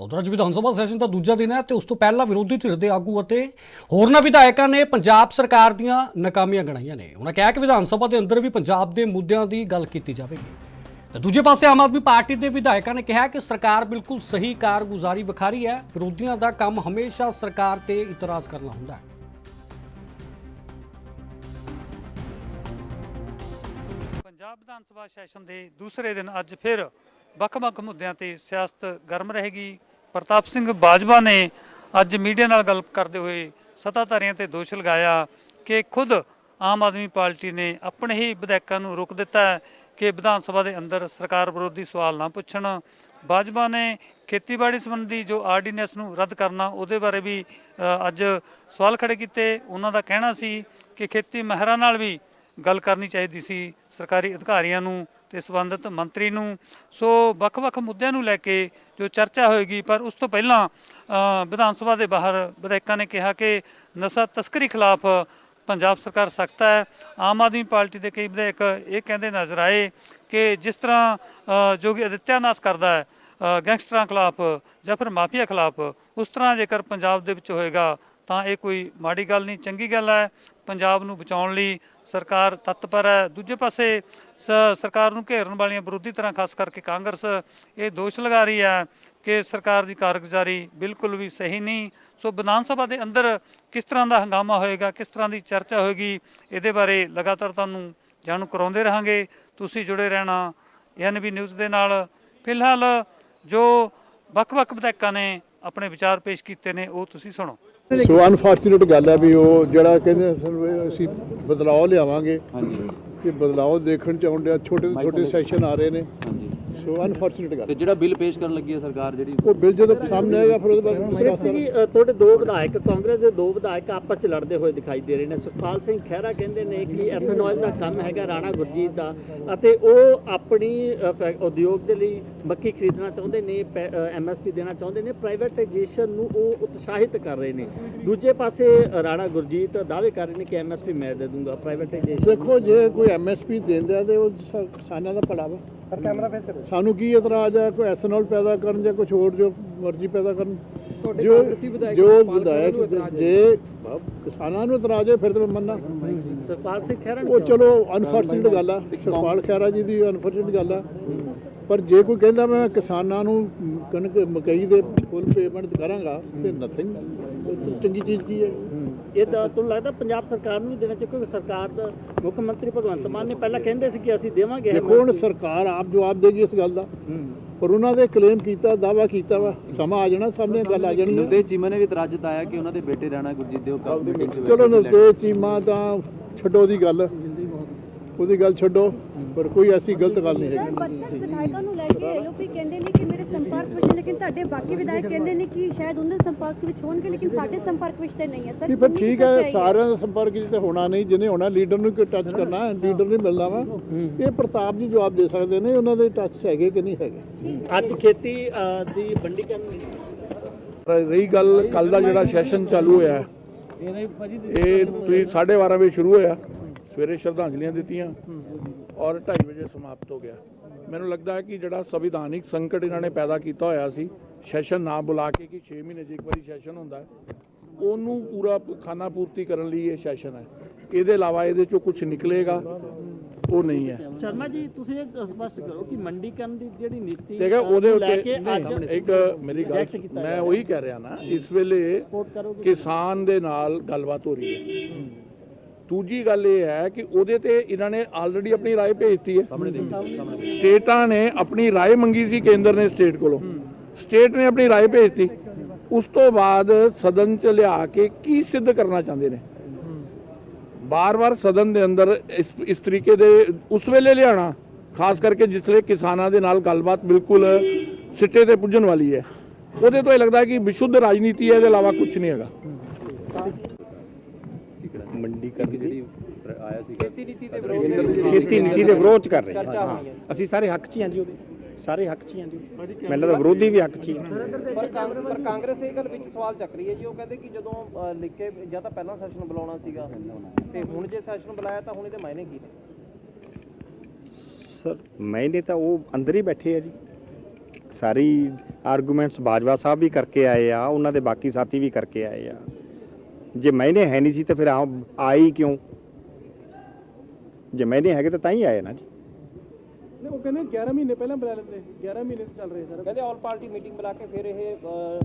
ਉਧਰ ਅੱਜ ਵਿਧਾਨ ਸਭਾ ਸੈਸ਼ਨ ਦਾ ਦੂਜਾ ਦਿਨ ਹੈ ਤੇ ਉਸ ਤੋਂ ਪਹਿਲਾਂ ਵਿਰੋਧੀ ਧਿਰ ਦੇ ਆਗੂ ਅਤੇ ਹੋਰਨਾਂ ਵਿਧਾਇਕਾਂ ਨੇ ਪੰਜਾਬ ਸਰਕਾਰ ਦੀਆਂ ਨਾਕਾਮੀਆਂ ਗਣਾਈਆਂ ਨੇ। ਉਹਨਾਂ ਕਿਹਾ ਕਿ ਵਿਧਾਨ ਸਭਾ ਦੇ ਅੰਦਰ ਵੀ ਪੰਜਾਬ ਦੇ ਮੁੱਦਿਆਂ ਦੀ ਗੱਲ ਕੀਤੀ ਜਾਵੇਗੀ। ਤੇ ਦੂਜੇ ਪਾਸੇ ਆਮ ਆਦਮੀ ਪਾਰਟੀ ਦੇ ਵਿਧਾਇਕਾਂ ਨੇ ਕਿਹਾ ਕਿ ਸਰਕਾਰ ਬਿਲਕੁਲ ਸਹੀ ਕਾਰਗੁਜ਼ਾਰੀ ਵਿਖਾਰੀ ਹੈ। ਵਿਰੋਧੀਆਂ ਦਾ ਕੰਮ ਹਮੇਸ਼ਾ ਸਰਕਾਰ ਤੇ ਇਤਰਾਜ਼ ਕਰਨਾ ਹੁੰਦਾ ਹੈ। ਪੰਜਾਬ ਵਿਧਾਨ ਸਭਾ ਸੈਸ਼ਨ ਦੇ ਦੂਸਰੇ ਦਿਨ ਅੱਜ ਫਿਰ ਵੱਖ-ਵੱਖ ਮੁੱਦਿਆਂ ਤੇ ਸਿਆਸਤ ਗਰਮ ਰਹੇਗੀ। ਪ੍ਰਤਾਪ ਸਿੰਘ ਬਾਜਵਾ ਨੇ ਅੱਜ ਮੀਡੀਆ ਨਾਲ ਗੱਲ ਕਰਦੇ ਹੋਏ ਸੱਤਾਧਾਰੀਆਂ ਤੇ ਦੋਸ਼ ਲਗਾਇਆ ਕਿ ਖੁਦ ਆਮ ਆਦਮੀ ਪਾਰਟੀ ਨੇ ਆਪਣੇ ਹੀ ਵਿਧਾਇਕਾਂ ਨੂੰ ਰੋਕ ਦਿੱਤਾ ਕਿ ਵਿਧਾਨ ਸਭਾ ਦੇ ਅੰਦਰ ਸਰਕਾਰ ਵਿਰੋਧੀ ਸਵਾਲ ਨਾ ਪੁੱਛਣ। ਬਾਜਵਾ ਨੇ ਖੇਤੀਬਾੜੀ ਸੰਬੰਧੀ ਜੋ ਆਰਡੀਨੈਂਸ ਨੂੰ ਰੱਦ ਕਰਨਾ, ਉਹਦੇ ਬਾਰੇ ਵੀ ਅੱਜ ਸਵਾਲ ਖੜੇ ਕੀਤੇ। ਉਹਨਾਂ ਦਾ ਕਹਿਣਾ ਸੀ ਕਿ ਖੇਤੀ ਮਹਿਰਾਂ ਨਾਲ ਵੀ ਗੱਲ ਕਰਨੀ ਚਾਹੀਦੀ ਸੀ। ਸਰਕਾਰੀ ਅਧਿਕਾਰੀਆਂ ਨੂੰ ਤੇ ਸੰਬੰਧਿਤ ਮੰਤਰੀ ਨੂੰ। ਸੋ ਵੱਖ-ਵੱਖ ਮੁੱਦਿਆਂ ਨੂੰ ਲੈ ਕੇ ਜੋ ਚਰਚਾ ਹੋਏਗੀ, ਪਰ ਉਸ ਤੋਂ ਪਹਿਲਾਂ ਵਿਧਾਨ ਸਭਾ ਦੇ ਬਾਹਰ ਵਿਧਾਇਕਾਂ ਨੇ ਕਿਹਾ ਕਿ ਨਸ਼ਾ ਤਸਕਰੀ ਖਿਲਾਫ ਪੰਜਾਬ ਸਰਕਾਰ ਸਖਤ ਹੈ। ਆਮ ਆਦਮੀ ਪਾਰਟੀ ਦੇ ਕਈ ਵਿਧਾਇਕ ਇਹ ਕਹਿੰਦੇ ਨਜ਼ਰ ਆਏ ਕਿ ਜਿਸ ਤਰ੍ਹਾਂ ਜੋਗੀ ਆਦਿੱਤਿਆਨਾਥ ਕਰਦਾ ਹੈ ਗੈਂਗਸਟਰਾਂ ਖਿਲਾਫ ਜਾਂ ਫਿਰ ਮਾਫੀਆ ਖਿਲਾਫ, ਉਸ ਤਰ੍ਹਾਂ ਜੇਕਰ ਪੰਜਾਬ ਦੇ ਵਿੱਚ ਹੋਏਗਾ, ਤਾਂ ਇਹ ਕੋਈ ਮਾੜੀ ਗੱਲ ਨਹੀਂ, ਚੰਗੀ ਗੱਲ ਹੈ। ਪੰਜਾਬ ਨੂੰ ਬਚਾਉਣ ਲਈ ਸਰਕਾਰ ਤਤਪਰ ਹੈ। ਦੂਜੇ ਪਾਸੇ ਸ- ਸਰਕਾਰ ਨੂੰ ਘੇਰਨ ਵਾਲੀਆਂ ਵਿਰੋਧੀ ਤਰ੍ਹਾਂ ਖਾਸ ਕਰਕੇ ਕਾਂਗਰਸ, ਇਹ ਦੋਸ਼ ਲਗਾ ਰਹੀ ਹੈ ਕਿ ਸਰਕਾਰ ਦੀ ਕਾਰਗੁਜ਼ਾਰੀ ਬਿਲਕੁਲ ਵੀ ਸਹੀ ਨਹੀਂ। ਸੋ ਵਿਧਾਨ ਸਭਾ ਦੇ ਅੰਦਰ ਕਿਸ ਤਰ੍ਹਾਂ ਦਾ ਹੰਗਾਮਾ ਹੋਏਗਾ, ਕਿਸ ਤਰ੍ਹਾਂ ਦੀ ਚਰਚਾ ਹੋਏਗੀ, ਇਹਦੇ ਬਾਰੇ ਲਗਾਤਾਰ ਤੁਹਾਨੂੰ ਜਾਣੂ ਕਰਾਉਂਦੇ ਰਹਾਂਗੇ। ਤੁਸੀਂ ਜੁੜੇ ਰਹਿਣਾ ਐਨਬੀ ਨਿਊਜ਼ ਦੇ ਨਾਲ। ਫਿਲਹਾਲ ਜੋ ਵੱਖ-ਵੱਖ ਵਿਧਾਇਕਾਂ ਨੇ ਆਪਣੇ ਵਿਚਾਰ ਪੇਸ਼ ਕੀਤੇ ਨੇ, ਉਹ ਤੁਸੀਂ ਸੁਣੋ। ਸੋ ਅਨਫੋਰਚੂਨੇਟ ਗੱਲ ਹੈ ਵੀ ਉਹ ਜਿਹੜਾ ਕਹਿੰਦੇ ਸਨ ਅਸੀਂ ਬਦਲਾਅ ਲਿਆਵਾਂਗੇ ਹਾਂਜੀ। ਕਿ ਬਦਲਾਅ ਦੇਖਣ ਚ ਆਉਂਦੇ ਆ ਛੋਟੇ ਤੋਂ ਛੋਟੇ ਸੈਸ਼ਨ ਆ ਰਹੇ ਨੇ। ਹਾਂਜੀ। ਸੋ ਅਨਫੋਰਚੂਨੇਟ ਗੱਲ। ਤੇ ਜਿਹੜਾ ਬਿੱਲ ਪੇਸ਼ ਕਰਨ ਲੱਗੀ ਹੈ ਸਰਕਾਰ ਜਿਹੜੀ ਉਹ ਬਿੱਲ ਜਦੋਂ ਸਾਹਮਣੇ ਆਏਗਾ ਫਿਰ ਉਹਦੇ ਬਾਰੇ discuss ਜੀ ਤੁਹਾਡੇ ਦੋ ਵਿਧਾਇਕ ਕਾਂਗਰਸ ਦੇ ਦੋ ਵਿਧਾਇਕ ਆਪਸ ਚ ਲੜਦੇ ਹੋਏ ਦਿਖਾਈ ਦੇ ਰਹੇ ਨੇ। ਸੁਖਪਾਲ ਸਿੰਘ ਖਹਿਰਾ ਕਹਿੰਦੇ ਨੇ ਕਿ ਐਥਨੋਇਲ ਦਾ ਕੰਮ ਹੈਗਾ ਰਾਣਾ ਗੁਰਜੀਤ ਦਾ ਅਤੇ ਉਹ ਆਪਣੀ ਉਦਯੋਗ ਦੇ ਲਈ ਮੱਕੀ ਖਰੀਦਣਾ ਚਾਹੁੰਦੇ ਨੇ ਐਮਐਸਪੀ ਦੇਣਾ ਚਾਹੁੰਦੇ ਨੇ ਪ੍ਰਾਈਵੇਟਾਈਜੇਸ਼ਨ ਨੂੰ ਉਹ ਉਤਸ਼ਾਹਿਤ ਕਰ ਰਹੇ ਨੇ। ਦੂਜੇ ਪਾਸੇ ਰਾਣਾ ਗੁਰਜੀਤ ਦਾਅਵੇ ਕਰ ਰਹੇ ਨੇ ਕਿ ਐਮਐਸਪੀ ਮੈਂ ਦੇ ਦੂੰਗਾ ਪ੍ਰਾਈਵੇਟਾਈਜੇਸ਼ਨ ਦੇਖੋ ਜੇ ਕੋਈ ਐਮਐਸਪੀ ਦਿੰਦਾ ਤੇ ਉਹ ਕਿਸਾਨਾਂ ਦਾ ਭਲਾ ਵਾ। ਸਾਨੂੰ ਕੀ ਇਤਰਾਜ਼ ਹੈ ਕੋਈ ਐਥਨੋਲ ਪੈਦਾ ਕਰਨ ਜਾਂ ਕੁਝ ਹੋਰ ਜੋ ਮਰਜ਼ੀ ਪੈਦਾ ਕਰਨ? ਜੋ ਜੋ ਵਿਧਾਇਕ ਜੇ ਕਿਸਾਨਾਂ ਨੂੰ ਇਤਰਾਜ਼ ਹੈ ਫਿਰ ਤਾਂ ਮੈਂ ਮੰਨਾਂ ਸੁਖਪਾਲ ਸਿੰਘ ਖਹਿਰਾ ਉਹ? ਚਲੋ ਅਨਫੋਰਚੂਨੇਟ ਗੱਲ ਆ। ਸੁਖਪਾਲ ਖਹਿਰਾ ਜੀ ਦੀ ਅਨਫੋਰਚੂਨੇਟ ਗੱਲ ਆ। ਪਰ ਜੇ ਕੋਈ ਕਹਿੰਦਾ ਮੈਂ ਕਿਸਾਨਾਂ ਨੂੰ ਕਣਕ ਮਕਈ ਦੇ ਫੁੱਲ ਪੇਮੈਂਟ ਕਰਾਂਗਾ ਤੇ ਨਥਿੰਗ ਚੰਗੀ ਚੀਜ਼ ਕੀ ਹੈ? ਇਹ ਤਾਂ ਤੁਹਾਨੂੰ ਲੱਗਦਾ ਪੰਜਾਬ ਸਰਕਾਰ ਨੂੰ ਵੀ ਦੇਣਾ ਚਾਹੀਦਾ ਕਿਉਂਕਿ ਸਰਕਾਰ ਦਾ ਮੁੱਖ ਮੰਤਰੀ ਭਗਵੰਤ ਮਾਨ ਨੇ ਪਹਿਲਾਂ ਕਹਿੰਦੇ ਸੀ ਕਿ ਅਸੀਂ ਦੇਵਾਂਗੇ ਦੇਖੋ ਹੁਣ ਸਰਕਾਰ ਆਪ ਜਵਾਬ ਦੇਗੀ ਇਸ ਗੱਲ ਦਾ। ਪਰ ਉਹਨਾਂ ਦੇ ਕਲੇਮ ਕੀਤਾ ਦਾਵਾ ਕੀਤਾ ਵਾ। ਸਮਾਂ ਆ ਜਾਣਾ ਸਾਹਮਣੇ ਗੱਲ ਆ ਜਾਣੀ ਨਵਦੇਵ ਚੀਮਾ ਨੇ ਵੀ ਇਤਰਾਜ਼ ਜਤਾਇਆ ਕਿ ਉਹਨਾਂ ਦੇ ਬੇਟੇ ਰਾਣਾ ਗੁਰਜੀਤ ਦੇ ਉਹ ਕੱਪ ਮੀਟਿੰਗ 'ਚ ਚਲੋ ਨਵਤੇਜ ਚੀਮਾ ਤਾਂ ਛੱਡੋ ਦੀ ਗੱਲ। ਉਹਦੀ ਗੱਲ ਛੱਡੋ। ਪਰ ਕੋਈ ਐਸੀ ਗਲਤ ਗੱਲ ਨਹੀਂ ਹੈਗੀ। ਵਿਧਾਇਕਾਂ ਨੂੰ ਲੈ ਕੇ ਐਲਓਪੀ ਕਹਿੰਦੇ ਨੇ ਕਿ ਮੇਰੇ ਸੰਪਰਕ ਵਿੱਚ ਨੇ, ਲੇਕਿਨ ਤੁਹਾਡੇ ਬਾਕੀ ਵਿਧਾਇਕ ਕਹਿੰਦੇ ਨੇ ਕਿ ਸ਼ਾਇਦ ਉਹਨਾਂ ਦੇ ਸੰਪਰਕ ਵਿੱਚ ਹੋਣਗੇ ਲੇਕਿਨ ਸਾਡੇ ਸੰਪਰਕ ਵਿੱਚ ਤੇ ਨਹੀਂ ਹੈ। ਸਰ ਨਹੀਂ ਪਰ ਕਿੰਨੀ ਕੁ ਠੀਕ ਹੈ ਸੱਚਾਈ ਸਾਰਿਆਂ ਦਾ ਸੰਪਰਕ ਵਿੱਚ ਤੇ ਹੋਣਾ ਨਹੀਂ ਜਿਹਨੇ ਹੋਣਾ ਲੀਡਰ ਨੂੰ ਕਿ ਟੱਚ ਕਰਨਾ ਲੀਡਰ ਨਹੀਂ ਮਿਲਦਾ ਵਾ। ਇਹ ਪ੍ਰਤਾਪ ਜੀ ਜਵਾਬ ਦੇ ਸਕਦੇ ਨੇ ਉਹਨਾਂ ਦੇ ਟੱਚ ਹੈਗੇ ਕਿ ਨਹੀਂ ਹੈਗੇ? ਅੱਜ ਖੇਤੀ ਅ, ਦੀ ਮੰਡੀਕਰਨ ਰਹੀ ਗੱਲ ਕੱਲ ਦਾ ਜਿਹੜਾ ਸੈਸ਼ਨ ਚਾਲੂ ਹੋਇਆ ਹੈ, ਇਹ ਤੁਸੀਂ 12:30 ਵਜੇ ਸ਼ੁਰੂ ਹੋਇਆ। ਸਵੇਰੇ ਸ਼ਰਧਾਂਜਲੀਆਂ ਦਿੱਤੀਆਂ। ਔਰ 2:30 ਵਜੇ ਸਮਾਪਤ ਹੋ ਗਿਆ। ਮੈਨੂੰ ਲੱਗਦਾ ਹੈ ਕਿ ਜਿਹੜਾ ਸੰਵਿਧਾਨਿਕ ਸੰਕਟ ਇਹਨਾਂ ਨੇ ਪੈਦਾ ਕੀਤਾ ਹੋਇਆ ਸੀ ਸੈਸ਼ਨ ਨਾ ਬੁਲਾ ਕੇ ਕਿ 6 ਮਹੀਨੇ 'ਚ ਇੱਕ ਵਾਰੀ ਸੈਸ਼ਨ ਹੁੰਦਾ ਉਹਨੂੰ ਪੂਰਾ ਖਾਨਾ ਪੂਰਤੀ ਕਰਨ ਲਈ ਇਹ ਸੈਸ਼ਨ ਹੈ। ਇਹਦੇ ਇਲਾਵਾ ਇਹਦੇ ਚੋਂ ਕੁਝ ਨਿਕਲੇਗਾ ਉਹ ਨਹੀਂ ਹੈ। ਸ਼ਰਮਾ ਜੀ ਤੁਸੀਂ ਇਹ ਸਪਸ਼ਟ ਕਰੋ ਕਿ ਮੰਡੀਕਰਨ ਦੀ ਜਿਹੜੀ ਨੀਤੀ ਠੀਕ ਹੈ ਅ, ਉਹਦੇ ਉੱਤੇ ਇੱਕ ਮੇਰੀ ਗੱਲ ਮੈਂ ਉਹੀ ਕਹਿ ਰਿਹਾ ਨਾ ਇਸ ਵੇਲੇ ਕਿਸਾਨ ਦੇ ਨਾਲ ਗੱਲਬਾਤ ਹੋ ਰਹੀ ਹੈ। ਦੂਜੀ ਗੱਲ ਇਹ ਹੈ ਕਿ ਉਹਦੇ ਤੇ ਇਹਨਾਂ ਨੇ ਆਲਰੇਡੀ ਆਪਣੀ رائے ਭੇਜਤੀ ਹੈ ਸਟੇਟਾਂ ਨੇ ਆਪਣੀ رائے ਮੰਗੀ ਸੀ ਕੇਂਦਰ ਨੇ ਸਟੇਟ ਕੋਲੋਂ ਸਟੇਟ ਨੇ ਆਪਣੀ رائے ਭੇਜਤੀ ਉਸ ਤੋਂ ਬਾਅਦ ਸਦਨ ਚ ਲਿਆ ਕੇ ਕੀ ਸਿੱਧ ਕਰਨਾ ਚਾਹੁੰਦੇ ਨੇ ਬਾਰ-ਬਾਰ ਸਦਨ ਦੇ ਅੰਦਰ ਇਸ ਇਸ ਤਰੀਕੇ ਦੇ ਉਸ ਵੇਲੇ ਲਿਆਣਾ ਖਾਸ ਕਰਕੇ ਜਿਸ ਵੇਲੇ ਕਿਸਾਨਾਂ ਦੇ ਨਾਲ ਗੱਲਬਾਤ ਬਿਲਕੁਲ ਸਿੱਟੇ ਤੇ ਪੁੱਜਣ ਵਾਲੀ ਹੈ ਉਹਦੇ ਤੋਂ ਇਹ ਲੱਗਦਾ ਹੈ ਕਿ ਵਿਸ਼ੁੱਧ ਰਾਜਨੀਤੀ ਹੈ ਇਹਦੇ ਇਲਾਵਾ ਕੁਝ ਨਹੀਂ ਹੈਗਾ ਮੰਡੀ ਕਰਕੇ ਜਿਹੜੀ ਆਇਆ ਸੀ ਖੇਤੀ ਨੀਤੀ ਦੇ ਖੇਤੀ ਨੀਤੀ ਦੇ ਵਿਰੋਧ ਕਰ ਰਹੇ ਹਾਂ। ਅਸੀਂ ਸਾਰੇ ਹੱਕ 'ਚ ਹੀ ਹਾਂ ਜੀ ਉਹਦੇ। ਸਾਰੇ ਹੱਕ 'ਚ ਹੀ ਹਾਂ ਜੀ ਮੈਨੂੰ ਲੱਗਦਾ ਵਿਰੋਧੀ ਵੀ ਹੱਕ 'ਚ ਹੀ ਪਰ ਕਾਂਗਰਸ ਇਹ ਗੱਲ ਵਿੱਚ ਸਵਾਲ ਚੱਕ ਰਹੀ ਹੈ ਜੀ। ਉਹ ਕਹਿੰਦੇ ਕਿ ਜਦੋਂ ਲਿਖ ਕੇ ਜਾਂ ਤਾਂ ਪਹਿਲਾਂ ਸੈਸ਼ਨ ਬੁਲਾਉਣਾ ਸੀਗਾ ਤੇ ਹੁਣ ਜੇ ਸੈਸ਼ਨ ਬੁਲਾਇਆ ਤਾਂ ਹੁਣ ਇਹਦੇ ਮਾਇਨੇ ਕੀ ਨੇ? ਸਰ ਮੈਨੇ ਤਾਂ ਉਹ ਅੰਦਰ ਹੀ ਬੈਠੇ ਆ ਜੀ। ਸਾਰੀ ਆਰਗੂਮੈਂਟਸ ਬਾਜਵਾ ਸਾਹਿਬ ਵੀ ਕਰਕੇ ਆਏ ਆ ਉਹਨਾਂ ਦੇ ਬਾਕੀ ਸਾਥੀ ਵੀ ਕਰਕੇ ਆਏ ਆ। ਜੇ ਮੈਨੇ ਹੈ ਨਹੀਂ ਸੀ ਤਾਂ ਫਿਰ ਆ ਆਈ ਕਿਉਂ? ਜੇ ਮੈਨੇ ਹੈਗੇ ਤਾਂ ਤਾਂ ਹੀ ਆਏ ਨਾ ਜੀ। ਉਹ ਕਹਿੰਦੇ 11 ਮਹੀਨੇ ਪਹਿਲਾਂ ਬੁਲਾ ਲੈਂਦੇ। 11 ਮਹੀਨੇ ਤੋਂ ਚੱਲ ਰਹੇ ਸਰ। ਕਹਿੰਦੇ ਆਲ ਪਾਰਟੀ ਮੀਟਿੰਗ ਬੁਲਾ ਕੇ ਫਿਰ ਇਹ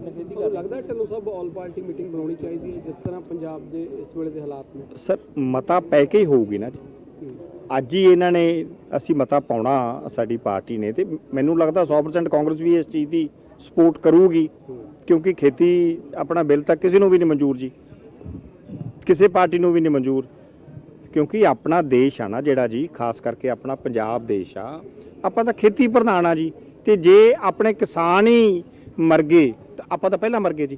ਨਖੇਦੀ ਕਰ ਲੱਗਦਾ ਟੱਲੂ ਸਾਹਿਬ ਆਲ ਪਾਰਟੀ ਮੀਟਿੰਗ ਬਣਾਉਣੀ ਚਾਹੀਦੀ ਹੈ ਜਿਸ ਤਰ੍ਹਾਂ ਪੰਜਾਬ ਦੇ ਇਸ ਵੇਲੇ ਦੇ ਹਾਲਾਤ ਨੇ? ਸਰ ਮਤਾ ਪੈ ਕੇ ਹੀ ਹੋਊਗੀ ਨਾ ਜੀ। ਅੱਜ ਹੀ ਇਹਨਾਂ ਨੇ ਅਸੀਂ ਮਤਾ ਪਾਉਣਾ ਸਾਡੀ ਪਾਰਟੀ ਨੇ ਤੇ ਮੈਨੂੰ ਲੱਗਦਾ 100% ਕਾਂਗਰਸ ਵੀ ਇਸ ਚੀਜ਼ ਦੀ ਸਪੋਰਟ ਕਰੂਗੀ। ਕਿਉਂਕਿ ਖੇਤੀ ਆਪਣਾ ਬਿੱਲ ਤਾਂ ਕਿਸੇ ਨੂੰ ਵੀ ਨਹੀਂ ਮਨਜ਼ੂਰ ਜੀ। ਕਿਸੇ ਪਾਰਟੀ ਨੂੰ ਵੀ ਨਹੀਂ ਮਨਜ਼ੂਰ। ਕਿਉਂਕਿ ਆਪਣਾ ਦੇਸ਼ ਆ ਨਾ ਜਿਹੜਾ ਜੀ ਖਾਸ ਕਰਕੇ ਆਪਣਾ ਪੰਜਾਬ ਦੇਸ਼ ਆ ਆਪਾਂ ਤਾਂ ਖੇਤੀ ਪ੍ਰਧਾਨ ਆ ਜੀ। ਤੇ ਜੇ ਆਪਣੇ ਕਿਸਾਨ ਹੀ ਮਰ ਗਏ ਤਾਂ ਆਪਾਂ ਤਾਂ ਪਹਿਲਾਂ ਮਰ ਗਏ ਜੀ।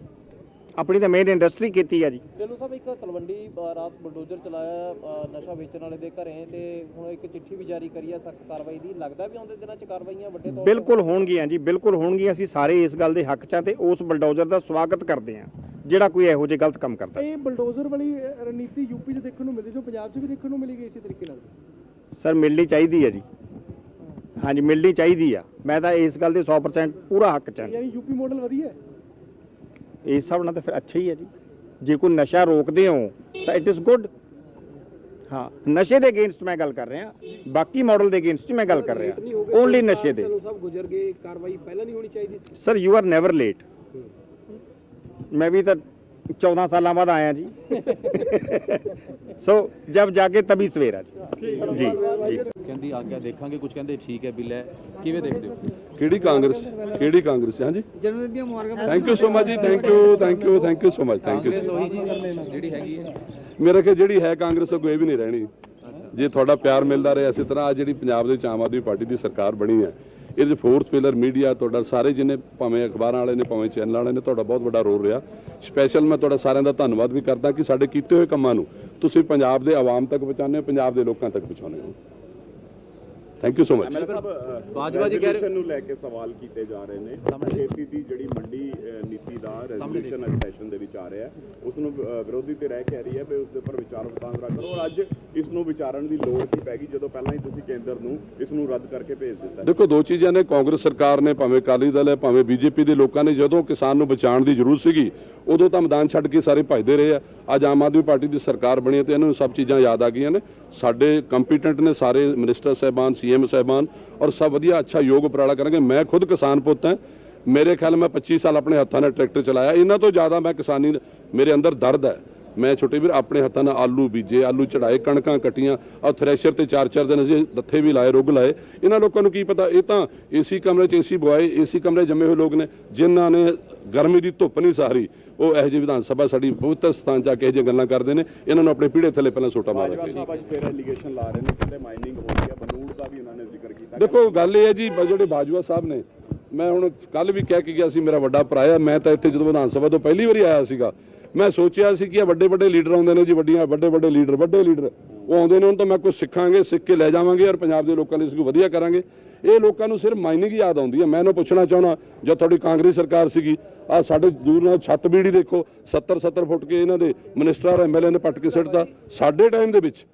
ਆਪਣੀ ਤਾਂ ਮੇਨ ਇੰਡਸਟਰੀ ਖੇਤੀ ਆ ਜੀ। ਟੱਲੂ ਸਾਹਿਬ ਇੱਕ ਤਲਵੰਡੀ ਰਾਤ ਬਲਡੋਜ਼ਰ ਚਲਾਇਆ ਨਸ਼ਾ ਵੇਚਣ ਵਾਲੇ ਦੇ ਘਰੇ ਤੇ ਹੁਣ ਇੱਕ ਚਿੱਠੀ ਵੀ ਜਾਰੀ ਕਰੀ ਆ ਸਖਤ ਕਾਰਵਾਈ ਦੀ। ਲੱਗਦਾ ਵੀ ਆਉਂਦੇ ਦਿਨਾਂ ਚ ਕਾਰਵਾਈਆਂ ਵੱਡੇ ਤੌਰ ਬਿਲਕੁਲ ਹੋਣਗੀਆਂ ਜੀ ਬਿਲਕੁਲ ਹੋਣਗੀਆਂ। ਅਸੀਂ ਸਾਰੇ ਇਸ ਗੱਲ ਦੇ ਹੱਕ 'ਚ ਤੇ ਉਸ ਬਲਡੋਜ਼ਰ ਦਾ ਸਵਾਗਤ ਕਰਦੇ ਹਾਂ ਜਿਹੜਾ ਕੋਈ ਇਹੋ ਜਿਹੇ ਗਲਤ ਕੰਮ ਕਰਦਾ। ਇਹ ਬਲਡੋਜ਼ਰ ਵਾਲੀ ਰਣਨੀਤੀ ਯੂਪੀ 'ਚ ਦੇਖਣ ਨੂੰ ਮਿਲਦੀ ਜੋ ਪੰਜਾਬ 'ਚ ਵੀ ਦੇਖਣ ਨੂੰ ਮਿਲੇਗੀ ਇਸੇ ਤਰੀਕੇ ਨਾਲ? ਸਰ ਮਿਲਣੀ ਚਾਹੀਦੀ ਹੈ ਜੀ। ਹਾਂਜੀ ਮਿਲਣੀ ਚਾਹੀਦੀ ਆ। ਮੈਂ ਤਾਂ ਇਸ ਗੱਲ ਦੇ 100% ਪੂਰਾ ਹੱਕ 'ਚ ਹਾਂ ਜੀ। ਯਾਨੀ ਯੂਪੀ ਮਾਡਲ ਵਧੀਆ ਹੈ? ਇਸ ਹਿਸਾਬ ਨਾਲ ਤਾਂ ਫਿਰ ਅੱਛਾ ਹੀ ਹੈ ਜੀ। ਜੇ ਕੋਈ ਨਸ਼ਾ ਰੋਕਦੇ ਹੋ ਤਾਂ ਇਟ ਇਜ਼ ਗੁੱਡ ਹਾਂ ਨਸ਼ੇ ਦੇ ਅਗੇਂਸਟ ਮੈਂ ਗੱਲ ਕਰ ਰਿਹਾ। ਬਾਕੀ ਮਾਡਲ ਦੇ ਅਗੇਂਸਟ ਮੈਂ ਗੱਲ ਕਰ ਰਿਹਾ। ਓਨਲੀ ਨਸ਼ੇ ਦੇ। ਸਭ ਗੁਜ਼ਰ ਗਏ ਕਾਰਵਾਈ ਪਹਿਲਾਂ ਨਹੀਂ ਹੋਣੀ ਚਾਹੀਦੀ ਸੀ। Sir you are never late ਮੈਂ ਵੀ ਤਾਂ 14 ਸਾਲਾਂ ਬਾਅਦ ਆਇਆ ਜੀ। ਸੋ ਜਬ ਜਾਕੇ ਤभी ਸਵੇਰਾ ਜੀ। ਜੀ ਜੀ। ਕਹਿੰਦੀ ਆਗਿਆ ਦੇਖਾਂਗੇ ਕੁਝ ਕਹਿੰਦੇ ਠੀਕ ਹੈ ਬਿੱਲ ਹੈ। ਕਿਵੇਂ ਦੇਖਦੇ ਹੋ? ਕਿਹੜੀ ਕਾਂਗਰਸ ਕਿਹੜੀ ਕਾਂਗਰਸ ਹਾਂਜੀ? ਜਨਮ ਦਿਨ ਦੀਆਂ ਮੁਬਾਰਕਾਂ। ਥੈਂਕ ਯੂ ਸੋ ਮਚ ਜੀ thank you thank you thank you so much thank you ਜਿਹੜੀ ਹੈਗੀ ਹੈ। ਮੇਰੇ ਖਿਆਲ ਜਿਹੜੀ ਹੈ ਕਾਂਗਰਸ ਉਹ ਕੋਈ ਵੀ ਨਹੀਂ ਰਹਿਣੀ। ਜੇ ਤੁਹਾਡਾ ਪਿਆਰ ਮਿਲਦਾ ਰਿਹਾ ਇਸੇ ਤਰ੍ਹਾਂ ਆ ਜਿਹੜੀ ਪੰਜਾਬ ਦੇ ਵਿੱਚ ਆਮ ਆਦਮੀ ਪਾਰਟੀ ਦੀ ਸਰਕਾਰ ਬਣੀ ਹੈ ਇਹਦੇ ਫੋਰਥ ਪਿਲਰ ਮੀਡੀਆ ਤੁਹਾਡਾ ਸਾਰੇ ਜਿੰਨੇ ਭਾਵੇਂ ਅਖਬਾਰਾਂ ਵਾਲੇ ਨੇ, ਭਾਵੇਂ ਚੈਨਲ ਵਾਲੇ ਨੇ, ਤੁਹਾਡਾ ਬਹੁਤ ਵੱਡਾ ਰੋਲ ਰਿਹਾ। ਸਪੈਸ਼ਲ ਮੈਂ ਤੁਹਾਡਾ ਸਾਰਿਆਂ ਦਾ ਧੰਨਵਾਦ ਵੀ ਕਰਦਾ ਕਿ ਸਾਡੇ ਕੀਤੇ ਹੋਏ ਕੰਮਾਂ ਨੂੰ ਤੁਸੀਂ ਪੰਜਾਬ ਦੇ ਆਵਾਮ ਤੱਕ ਪਹੁੰਚਾਉਂਦੇ ਹੋ, ਪੰਜਾਬ ਦੇ ਲੋਕਾਂ ਤੱਕ ਪਹੁੰਚਾਉਂਦੇ ਹੋ। Thank you so much Bajwa ji ਕਹਿ ਰਹੇ ਨੂੰ ਲੈ ਕੇ ਸਵਾਲ ਕੀਤੇ ਜਾ ਰਹੇ ਨੇ। ਖੇਤੀ ਦੀ ਜਿਹੜੀ ਮੰਡੀ ਨੀਤੀ ਦਾ ਰੈਜ਼ੋਲੂਸ਼ਨ ਅੱਜ ਸੈਸ਼ਨ ਦੇ ਵਿੱਚ ਆ ਰਿਹਾ ਹੈ। ਉਸ ਨੂੰ ਵਿਰੋਧੀ ਤੇ ਰਹਿ ਕਹਿ ਰਹੀ ਹੈ ਵੀ ਉਸ ਦੇ ਉੱਪਰ ਵਿਚਾਰ ਵਟਾਂਦਰਾ ਕਰੋ ਔਰ ਅੱਜ ਇਸ ਨੂੰ ਵਿਚਾਰਨ ਦੀ ਲੋੜ ਕੀ ਪੈ ਗਈ ਜਦੋਂ ਪਹਿਲਾਂ ਹੀ ਤੁਸੀਂ ਕੇਂਦਰ ਨੂੰ ਇਸ ਨੂੰ ਰੱਦ ਕਰਕੇ ਭੇਜ ਦਿੱਤਾ। ਦੇਖੋ ਦੋ ਚੀਜ਼ਾਂ ਨੇ। ਕਾਂਗਰਸ ਸਰਕਾਰ ਨੇ ਭਾਵੇਂ ਅਕਾਲੀ ਦਲ ਹੈ ਭਾਵੇਂ ਬੀਜੇਪੀ ਦੇ ਲੋਕਾਂ ਨੇ ਜਦੋਂ ਕਿਸਾਨ ਨੂੰ ਬਚਾਉਣ ਦੀ ਜ਼ਰੂਰਤ ਸੀਗੀ ਉਦੋਂ ਤਾਂ ਮੈਦਾਨ ਛੱਡ ਕੇ ਸਾਰੇ ਭੱਜਦੇ ਰਹੇ ਆ। ਅੱਜ ਆਮ ਆਦਮੀ ਪਾਰਟੀ ਦੀ ਸਰਕਾਰ ਬਣੀ ਹੈ ਤੇ ਇਹਨਾਂ ਨੂੰ ਸਭ ਚੀਜ਼ਾਂ ਯਾਦ ਆ ਗਈਆਂ ਨੇ। ਸਾਡੇ ਕੰਪੀਟੈਂਟ ਨੇ ਸਾਰੇ ਮਿਨਿਸਟਰ ਸਾਹਿਬਾਨ ਸੀਐਮ ਸਾਹਿਬਾਨ ਔਰ ਸਭ ਵਧੀਆ ਅੱਛਾ ਯੋਗ ਉਪਰਾਲਾ ਕਰਾਂਗੇ ਮੈਂ ਖੁਦ ਕਿਸਾਨ ਪੁੱਤ ਹਾਂ। ਮੇਰੇ ਖਿਆਲ ਮੈਂ 25 ਸਾਲ ਆਪਣੇ ਹੱਥਾਂ ਨਾਲ ਟਰੈਕਟਰ ਚਲਾਇਆ। ਇਹਨਾਂ ਤੋਂ ਜ਼ਿਆਦਾ ਮੈਂ ਕਿਸਾਨੀ ਮੇਰੇ ਅੰਦਰ ਦਰਦ ਹੈ। ਮੈਂ ਛੋਟੇ ਵੀਰ ਆਪਣੇ ਹੱਥਾਂ ਨਾਲ ਆਲੂ ਬੀਜੇ ਆਲੂ ਚੜਾਏ ਕਣਕਾਂ ਕੱਟੀਆਂ ਔਰ ਥ੍ਰੈਸ਼ਰ ਤੇ ਚਾਰ ਚਾਰ ਦਿਨ ਅਸੀਂ ਦੱਥੇ ਵੀ ਲਾਏ ਰੁੱਗ ਲਾਏ। ਇਹਨਾਂ ਲੋਕਾਂ ਨੂੰ ਕੀ ਪਤਾ ਇਹ ਤਾਂ ਏਸੀ ਕਮਰੇ 'ਚ ਏਸੀ ਬੁਆਏ ਏਸੀ ਕਮਰੇ ਜੰਮੇ ਹੋਏ ਲੋਕ ਨੇ ਜਿਨ੍ਹਾਂ ਨੇ ਗਰਮੀ ਦੀ ਧੁੱਪ ਨਹੀਂ ਸਹਾਰੀ ਉਹ ਇਹੋ ਜਿਹੀ ਵਿਧਾਨ ਸਭਾ ਸਾਡੀ ਪਵਿੱਤਰ ਸਥਾਨ ਆ ਕੇ ਇਹੋ ਜਿਹੀਆਂ ਗੱਲਾਂ ਕਰਦੇ ਨੇ। ਇਹਨਾਂ ਨੂੰ ਆਪਣੇ ਪੀੜੇ ਥੱਲੇ ਪਹਿਲਾਂ ਸੋਟਾ ਮਾਰਨਾ ਚਾਹੀਦਾ ਸਾਹਿਬ ਅੱਜ ਫੇਰ ਐਲੀਗੇਸ਼ਨ ਲਾ ਰਹੇ ਨੇ ਕਹਿੰਦੇ ਮਾਈਨਿੰਗ ਹੋ ਰਹੀ ਹੈ ਬਨੂੜ ਦਾ ਵੀ ਉਹਨਾਂ ਨੇ ਜ਼ਿਕਰ ਕੀਤਾ ਦੇਖੋ, ਗੱਲ ਇਹ ਹੈ ਜੀ ਜਿਹੜੇ ਬਾਜਵਾ ਸਾਹਿਬ ਨੇ, ਮੈਂ ਹੁਣ ਕੱਲ ਵੀ ਕਹਿ ਕੇ ਗਿਆ ਸੀ, ਮੇਰਾ ਵੱਡਾ ਭਰਾ ਆ, ਮੈਂ ਤਾਂ ਇੱਥੇ ਜਦੋਂ ਵਿਧਾਨ ਸਭਾ ਤੋਂ ਪਹਿਲੀ ਵਾਰੀ ਆਇਆ ਸੀਗਾ, ਮੈਂ ਸੋਚਿਆ ਸੀ ਕਿ ਇਹ ਵੱਡੇ ਵੱਡੇ ਲੀਡਰ ਆਉਂਦੇ ਨੇ ਜੀ, ਵੱਡੀਆਂ ਵੱਡੇ ਵੱਡੇ ਲੀਡਰ ਵੱਡੇ ਲੀਡਰ, ਉਹ ਆਉਂਦੇ ਨੇ ਉਹਨਾਂ ਤੋਂ ਮੈਂ ਕੁਝ ਸਿੱਖਾਂਗੇ, ਸਿੱਖ ਕੇ ਲੈ ਜਾਵਾਂਗੇ ਔਰ ਪੰਜਾਬ ਦੇ ਲੋਕਾਂ ਲਈ ਇਸ ਨੂੰ ਵਧੀਆ ਕਰਾਂਗੇ। ਇਹ ਲੋਕਾਂ ਨੂੰ ਸਿਰਫ ਮਾਈਨਿੰਗ ਯਾਦ ਆਉਂਦੀ ਹੈ। ਮੈਂ ਇਹਨੂੰ ਪੁੱਛਣਾ ਚਾਹੁੰਦਾ, ਜਦ ਤੁਹਾਡੀ ਕਾਂਗਰਸ ਸਰਕਾਰ ਸੀਗੀ, ਆ ਸਾਡੇ ਦੂਰ ਨਾਲ ਛੱਤ ਬੀੜੀ ਦੇਖੋ 70 70 ਫੁੱਟ ਕੇ ਇਹਨਾਂ ਦੇ ਮਿਨਿਸਟਰ ਐਮਐਲਏ ਨੇ ਪੱਟ ਕੇ ਸਿੱਟਦਾ ਸਾਡੇ ਟਾਈਮ ਦੇ ਵਿੱਚ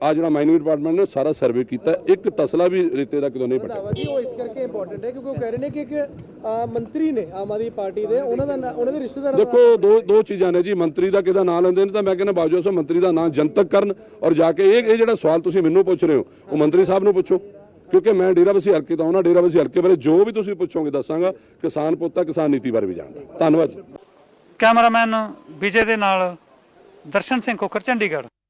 ਆ ਜਿਹੜਾ ਮਾਈਨਿੰਗ ਡਿਪਾਰਟਮੈਂਟ ਨੇ ਸਾਰਾ ਸਰਵੇ ਕੀਤਾ ਇੱਕ ਤਸਲਾ ਵੀ ਰੇਤੇ ਦਾ ਕਿਤੋਂ ਨਹੀਂ ਪਟਿਆ ਜੀ ਉਹ ਇਸ ਕਰਕੇ ਇੰਪੋਰਟੈਂਟ ਹੈ ਕਿਉਂਕਿ ਉਹ ਕਹਿ ਰਹੇ ਨੇ ਕਿ ਇੱਕ ਅ, ਮੰਤਰੀ ਨੇ ਆਮ ਆਦਮੀ ਪਾਰਟੀ ਦੇ ਉਹਨਾਂ ਦਾ ਨਾਂ- ਉਹਨਾਂ ਦੇ ਰਿਸ਼ਤੇਦਾਰ ਦੇਖੋ ਦੋ ਦੋ ਚੀਜ਼ਾਂ ਨੇ ਜੀ ਮੰਤਰੀ ਦਾ ਕਿਹਦਾ ਨਾਂ ਲੈਂਦੇ ਨੇ ਤਾਂ ਮੈਂ ਕਹਿੰਦਾ ਬਾਜੂ ਸਾਹਿਬ ਮੰਤਰੀ ਦਾ ਨਾਂ ਜਨਤਕ ਕਰਨ ਔਰ ਜਾ ਕੇ ਇਹ ਇਹ ਜਿਹੜਾ ਸਵਾਲ ਤੁਸੀਂ ਮੈਨੂੰ ਪੁੱਛ ਰਹੇ ਹੋ ਉਹ ਮੰਤਰੀ ਸਾਹਿਬ ਨੂੰ ਪੁੱਛੋ। ਕਿਉਂਕਿ ਮੈਂ ਡੇਰਾਬੱਸੀ ਹਲਕੇ ਦਾ ਉਹਨਾਂ ਡੇਰਾਬੱਸੀ ਹਲਕੇ ਬਾਰੇ ਜੋ ਵੀ ਤੁਸੀਂ ਪੁੱਛੋਗੇ ਦੱਸਾਂਗਾ ਕਿਸਾਨ ਪੁੱਤਾ ਕਿਸਾਨ ਨੀਤੀ ਬਾਰੇ ਵੀ ਜਾਣਦਾ। ਧੰਨਵਾਦ ਕੈਮਰਾਮੈਨ ਵਿਜੇ ਦੇ ਨਾਲ ਦਰਸ਼ਨ ਸਿੰਘ ਕੋਕਰ ਚੰਡੀਗੜ੍ਹ।